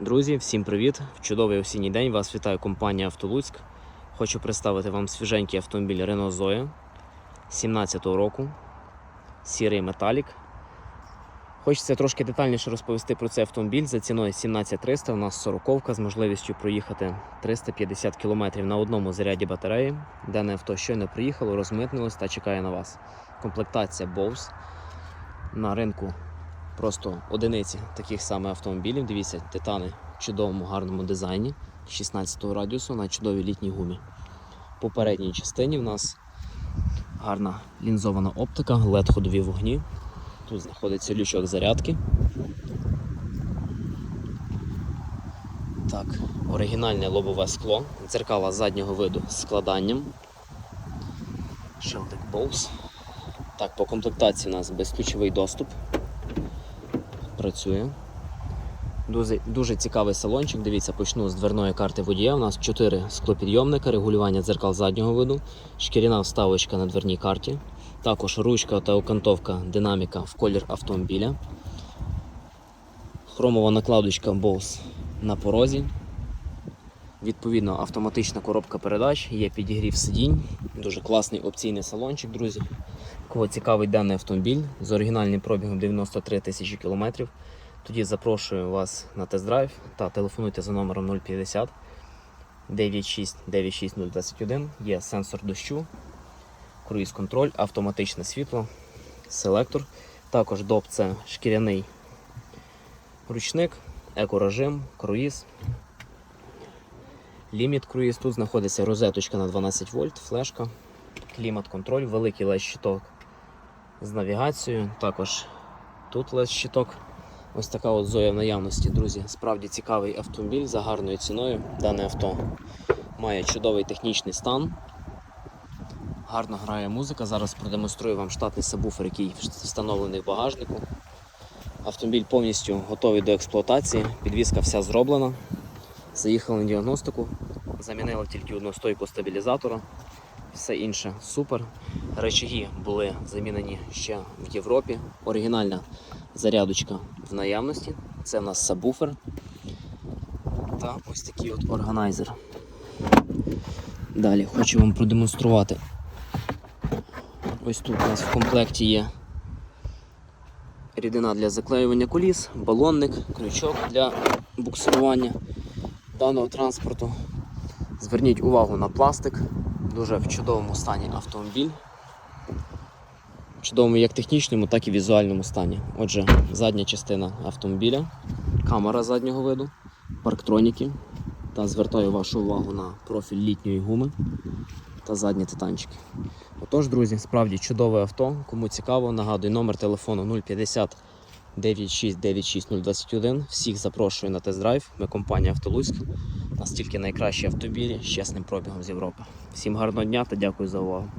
Друзі, всім привіт! В чудовий осінній день вас вітає компанія Автолуцьк. Хочу представити вам свіженький автомобіль Renault Zoe 17-го року. Сірий металік. Хочеться трошки детальніше розповісти про цей автомобіль. За ціною 17300 у нас 40-ка з можливістю проїхати 350 км на одному заряді батареї. Дане авто щойно приїхало, розмитнилось та чекає на вас. Комплектація Bose. На ринку просто одиниці таких саме автомобілів. Дивіться, титани в чудовому гарному дизайні 16 радіусу на чудовій літній гумі. В попередній частині в нас гарна лінзована оптика, led ходові вогні. Тут знаходиться лючок зарядки. Так, оригінальне лобове скло, дзеркала заднього виду з складанням. Шелдик Bose. Так, по комплектації у нас безключовий доступ працює. Дуже, дуже цікавий салончик. Дивіться, почну з дверної карти водія. У нас 4 склопідйомника, регулювання дзеркал заднього виду, шкіряна вставочка на дверній карті. Також ручка та окантовка динаміка в колір автомобіля. Хромова накладочка Bose на порозі. Відповідно, автоматична коробка передач, є підігрів сидінь. Дуже класний опційний салончик, друзі. Кого цікавий даний автомобіль з оригінальним пробігом 93 тисячі кілометрів. Тоді запрошую вас на тест-драйв та телефонуйте за номером 050 96 96021. Є сенсор дощу, круїз-контроль, автоматичне світло, селектор. Також доп це шкіряний ручник, екорежим, круїз. Ліміт круїз. Тут знаходиться розеточка на 12 вольт, флешка, клімат-контроль, великий лед щиток з навігацією. Також тут лед щиток. Ось така от зоя в наявності, друзі. Справді цікавий автомобіль за гарною ціною. Дане авто має чудовий технічний стан. Гарно грає музика. Зараз продемонструю вам штатний сабвуфер, який встановлений в багажнику. Автомобіль повністю готовий до експлуатації. Підвізка вся зроблена. Заїхали на діагностику, замінили тільки одну стойку стабілізатора. Все інше супер. Речаги були замінені ще в Європі. Оригінальна зарядочка в наявності. Це в нас сабвуфер. Та ось такий от органайзер. Далі хочу вам продемонструвати. Ось тут у нас в комплекті є рідина для заклеювання коліс, балонник, крючок для буксирування даного транспорту. Зверніть увагу на пластик, дуже в чудовому стані автомобіль. В чудовому як технічному, так і візуальному стані. Отже, задня частина автомобіля, камера заднього виду, парктроніки. Та звертаю вашу увагу на профіль літньої гуми та задні титанчики. Отож, друзі, справді чудове авто. Кому цікаво, нагадую номер телефону 050 96 96 021. Всіх запрошую на тест-драйв. Ми компанія Автолуськ. Настільки найкращі автомобілі з чесним пробігом з Європи. Всім гарного дня та дякую за увагу.